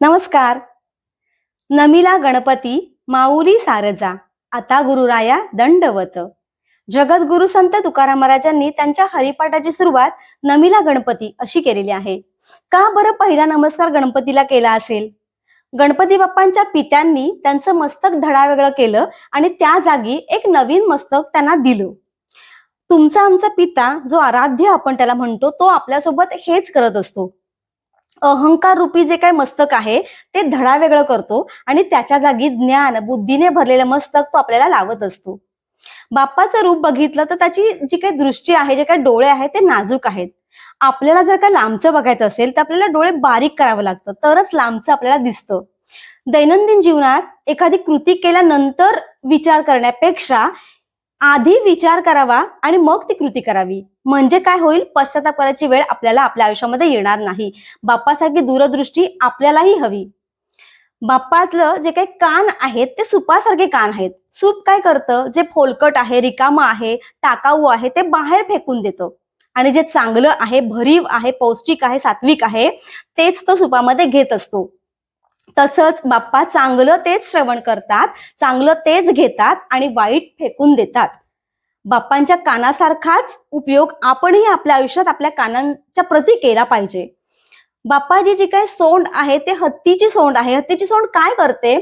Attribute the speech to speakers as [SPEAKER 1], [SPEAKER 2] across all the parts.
[SPEAKER 1] नमस्कार. नमिला गणपती माऊली सारजा आता गुरुराया दंडवत. जगद्गुरु संत तुकाराम महाराजांनी त्यांच्या हरिपाठाची सुरुवात नमिला गणपती अशी केलेली आहे. का बरं पहिला नमस्कार गणपतीला केला असेल? गणपती बाप्पांच्या पित्यांनी त्यांचं मस्तक धडावेगळं केलं आणि त्या जागी एक नवीन मस्तक त्यांना दिलं. तुमचा आमचा पिता जो आराध्य आपण त्याला म्हणतो तो आपल्यासोबत हेच करत असतो. अहंकार रूपी जे काही मस्तक आहे ते धडा वेगळं करतो आणि त्याच्या जागी ज्ञान बुद्धीने भरलेलं मस्तक तो आपल्याला लावत असतो. बाप्पाचं रूप बघितलं तर त्याची जी काही दृष्टी आहे जे काही डोळे आहेत ते नाजूक आहेत. आपल्याला जर का लांबचं बघायचं असेल तर आपल्याला डोळे बारीक करावं लागतं तरच लांबचं आपल्याला दिसतं. दैनंदिन जीवनात एखादी कृती केल्यानंतर विचार करण्यापेक्षा आधी विचार करावा आणि मग ती कृती करावी. म्हणजे काय होईल? पश्चाताप करायची वेळ आपल्याला आपल्या आयुष्यामध्ये येणार नाही. बाप्पासारखी दूरदृष्टी आपल्यालाही हवी. बाप्पातलं जे काही कान आहेत ते सुपासारखे कान आहेत. सूप काय करतं? जे फोलकट आहे रिकामं आहे टाकाऊ आहे ते बाहेर फेकून देतं. आणि जे चांगलं आहे भरीव आहे पौष्टिक आहे सात्विक आहे तेच तो सुपामध्ये घेत असतो. तसंच बाप्पा चांगलं तेच श्रवण करतात चांगलं तेच घेतात आणि वाईट फेकून देतात. बाप्पांच्या कानासारखाच उपयोग आपणही आपल्या आयुष्यात आपल्या कानांच्या प्रती केला पाहिजे. बाप्पाजी जी काही सोंड आहे ते हत्तीची सोंड आहे. हत्तीची सोंड काय करते?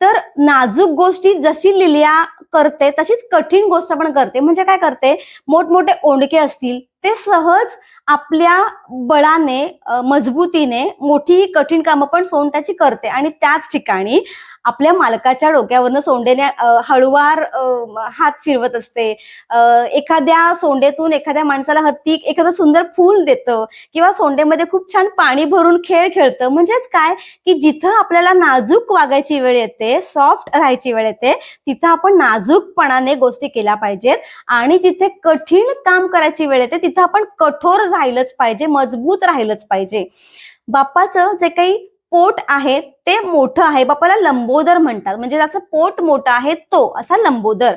[SPEAKER 1] तर नाजूक गोष्टी जशी लिलिया करते तशीच कठीण गोष्ट पण करते. म्हणजे काय करते? मोठमोठे ओंडके असतील ते सहज आपल्या बळाने मजबूतीने मोठी कठीण कामं पण सोंड करते. आणि त्याच ठिकाणी आपल्या मालकाच्या डोक्यावरनं सोंडेने हळुवार हात फिरवत असते. एखाद्या सोंडेतून एखाद्या माणसाला हत्ती एखादं सुंदर फूल देतं किंवा सोंडेमध्ये खूप छान पाणी भरून खेळ खेळतं. म्हणजेच काय? की जिथं आपल्याला नाजूक वागायची वेळ येते सॉफ्ट राहायची वेळ येते तिथं आपण नाजूकपणाने गोष्टी केल्या पाहिजेत. आणि जिथे कठीण काम करायची वेळ येते तिथं आपण कठोर राहिलंच पाहिजे मजबूत राहिलंच पाहिजे. बाप्पाचं जे काही पोट आहे ते मोठं आहे. बाप्पाला लंबोदर म्हणतात. म्हणजे त्याचं पोट मोठं आहे तो असा लंबोदर.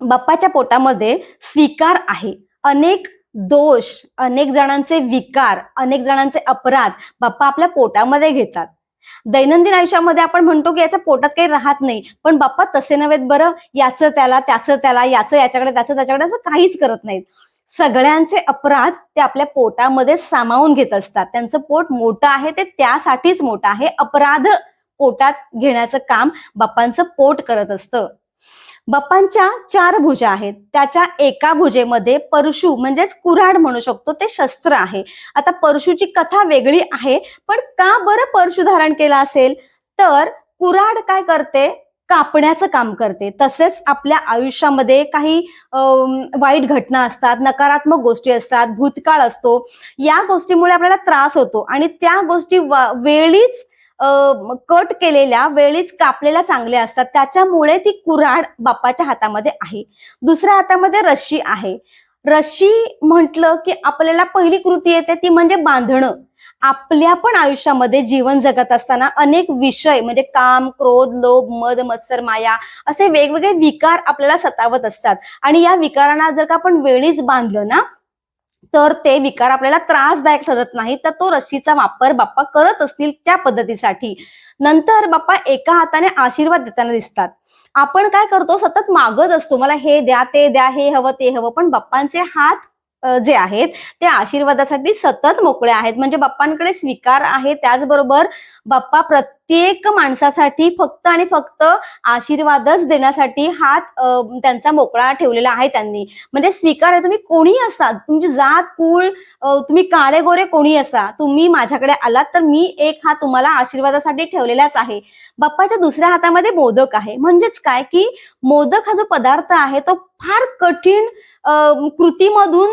[SPEAKER 1] बाप्पाच्या पोटामध्ये स्वीकार आहे. अनेक दोष अनेक जणांचे विकार अनेक जणांचे अपराध बाप्पा आपल्या पोटामध्ये घेतात. दैनंदिन आयुष्यामध्ये आपण म्हणतो की याच्या पोटात काही राहत नाही. पण बाप्पा तसे नव्हेत बरं. याचं त्याला त्याचं त्याला याचं याच्याकडे त्याचं त्याच्याकडे असं काहीच करत नाहीत. सगळ्यांचे अपराध ते आपल्या पोटामध्ये सामावून घेत असतात. त्यांचं पोट मोठं आहे ते त्यासाठीच मोठं आहे. अपराध पोटात घेण्याचं काम बाप्पांचं पोट करत असतं. बाप्पांच्या चार भुजा आहेत. त्याच्या एका भुजेमध्ये परशु म्हणजेच कुऱ्हाड म्हणू शकतो ते शस्त्र आहे. आता परशुची कथा वेगळी आहे पण का बरं परशु धारण केला असेल? तर कुऱ्हाड काय करते? कापण्याचं काम करते. तसेच आपल्या आयुष्यामध्ये काही वाईट घटना असतात नकारात्मक गोष्टी असतात भूतकाळ असतो या गोष्टीमुळे आपल्याला त्रास होतो. आणि त्या गोष्टी वेळीच कट केलेल्या वेळीच कापलेल्या चांगल्या असतात. त्याच्यामुळे ती कुऱ्हाड बाप्पाच्या हातामध्ये आहे. दुसऱ्या हातामध्ये रशी आहे. रशी म्हटलं की आपल्याला पहिली कृती येते ती म्हणजे बांधणं. आपल्या पण आयुष्यामध्ये जीवन जगत असताना अनेक विषय म्हणजे काम क्रोध लोभ मद मत्सर माया असे वेगवेगळे विकार आपल्याला सतावत असतात. आणि या विकारांना जर का आपण वेळीच बांधलं ना तर ते विकार आपल्याला त्रासदायक ठरत नाही तर तो रशीचा वापर बाप्पा करत असतील त्या पद्धतीसाठी. नंतर बाप्पा एका हाताने आशीर्वाद देताना दिसतात. आपण काय करतो? सतत मागत असतो. मला हे द्या ते द्या हे हवं ते हवं. पण बाप्पांचे हात जे आहेत ते आशीर्वादासाठी सतत मोकळे आहेत. म्हणजे बाप्पांकडे स्वीकार आहे. त्याचबरोबर बाप्पा प्रत्येक माणसासाठी फक्त आणि फक्त आशीर्वादच देण्यासाठी हात त्यांचा मोकळा ठेवलेला आहे त्यांनी. म्हणजे स्वीकार आहे तुम्ही कोणी असा तुमची जात कुळ तुम्ही काळे गोरे कोणी असा तुम्ही माझ्याकडे आलात तर मी एक हात तुम्हाला आशीर्वादासाठी ठेवलेलाच आहे. बाप्पाच्या दुसऱ्या हातामध्ये मोदक आहे. म्हणजेच काय? की मोदक हा जो पदार्थ आहे तो फार कठीण कृतीमधून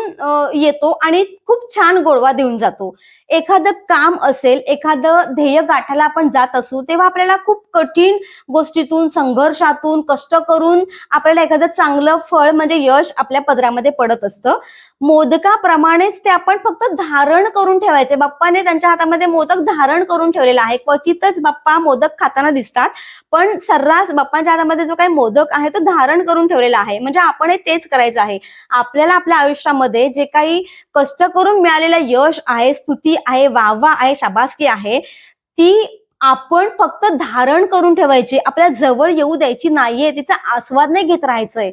[SPEAKER 1] येतो आणि खूप छान गोडवा देऊन जातो. एखादं काम असेल एखादं ध्येय गाठायला आपण जात असू तेव्हा आपल्याला खूप कठीण गोष्टीतून संघर्षातून कष्ट करून आपल्याला एखादं चांगलं फळ म्हणजे यश आपल्या पदरामध्ये पडत असतं. मोदकाप्रमाणेच ते आपण फक्त धारण करून ठेवायचे. बाप्पाने त्यांच्या हातामध्ये मोदक धारण करून ठेवलेला आहे. क्वचितच बाप्पा मोदक खाताना दिसतात पण सर्रास बाप्पांच्या हातामध्ये जो काही मोदक आहे तो धारण करून ठेवलेला आहे. म्हणजे आपण तेच करायचं आहे. आपल्याला आपल्या आयुष्यामध्ये जे काही कष्ट करून मिळालेलं यश आहे स्तुती आहे वाहवा आहे शाबासकी आहे ती आपण फक्त धारण करून ठेवायची. आपल्या जवळ येऊ द्यायची नाहीये तिचा आस्वाद नाही घेत राहायचंय.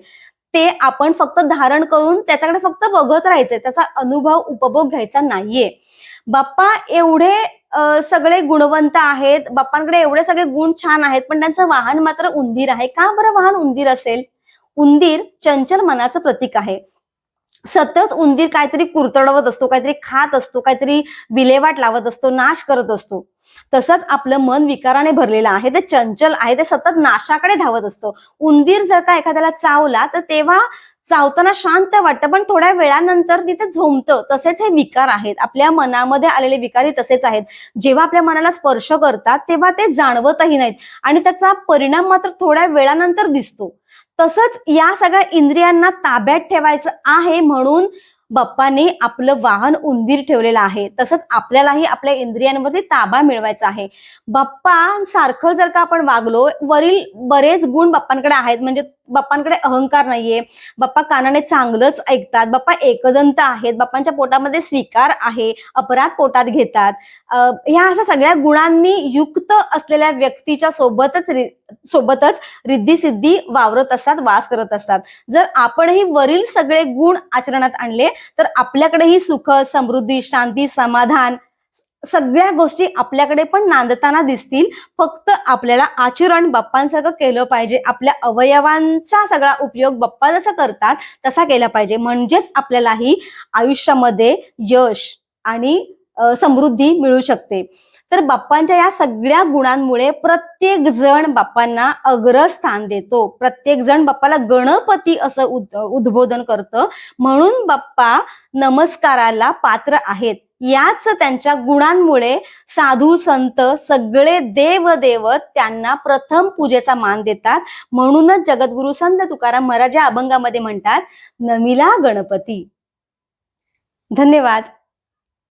[SPEAKER 1] ते आपण फक्त धारण करून त्याच्याकडे फक्त बघत राहायचंय. त्याचा अनुभव उपभोग घ्यायचा नाहीये. बाप्पा एवढे सगळे गुणवंत आहेत. बाप्पांकडे एवढे सगळे गुण छान आहेत. पण त्यांचं वाहन मात्र उंदीर आहे. का बरं वाहन उंदीर असेल? उंदीर चंचल मनाचं प्रतीक आहे. सतत उंदीर काहीतरी कुरतडवत असतो काहीतरी खात असतो काहीतरी विल्हेवाट लावत असतो नाश करत असतो. तसंच आपलं मन विकाराने भरलेलं आहे ते चंचल आहे ते सतत नाशाकडे धावत असतं. उंदीर जर का एखाद्याला चावला तर तेव्हा चावताना शांत वाटतं पण थोड्या वेळानंतर तिथे झोंबतं. तसेच हे विकार आहेत. आपल्या मनामध्ये आलेले विकारी तसेच आहेत. जेव्हा आपल्या मनाला स्पर्श करतात तेव्हा ते जाणवतही नाहीत. आणि त्याचा परिणाम मात्र थोड्या वेळानंतर दिसतो. तसंच या सगळ्या इंद्रियांना ताब्यात ठेवायचं आहे म्हणून बाप्पाने आपलं वाहन उंदीर ठेवलेलं आहे. तसंच आपल्यालाही आपल्या इंद्रियांवरती ताबा मिळवायचा आहे. बाप्पा सारखं जर का आपण वागलो वरील बरेच गुण बाप्पांकडे आहेत. म्हणजे बाप्पांकडे अहंकार नाहीये. बाप्पा कानाने चांगलंच ऐकतात. बाप्पा एकदंत आहेत. बाप्पांच्या पोटामध्ये स्वीकार आहे. अपराध पोटात घेतात. ह्या अशा सगळ्या गुणांनी युक्त असलेल्या व्यक्तीच्या सोबतच रि- सोबतच रिद्धी सिद्धी वावरत असतात वास करत असतात. जर आपणही वरील सगळे गुण आचरणात आणले तर आपल्याकडेही सुख समृद्धी शांती समाधान सगळ्या गोष्टी आपल्याकडे पण नांदताना दिसतील. फक्त आपल्याला आचरण बाप्पांसारखं केलं पाहिजे. आपल्या अवयवांचा सगळा उपयोग बाप्पा जसा करतात तसा केला पाहिजे. म्हणजेच आपल्यालाही आयुष्यामध्ये यश आणि समृद्धी मिळू शकते. तर बाप्पांच्या या सगळ्या गुणांमुळे प्रत्येक जण बाप्पांना अग्रस्थान देतो. प्रत्येक जण बाप्पाला गणपती असं उद- उद्बोधन करतं. म्हणून बाप्पा नमस्काराला पात्र आहेत. याच त्यांच्या गुणांमुळे साधू संत सगळे देव देवत त्यांना प्रथम पूजेचा मान देतात. म्हणूनच जगद्गुरु संत तुकाराम महाराज या अभंगामध्ये म्हणतात नमिला गणपती. धन्यवाद.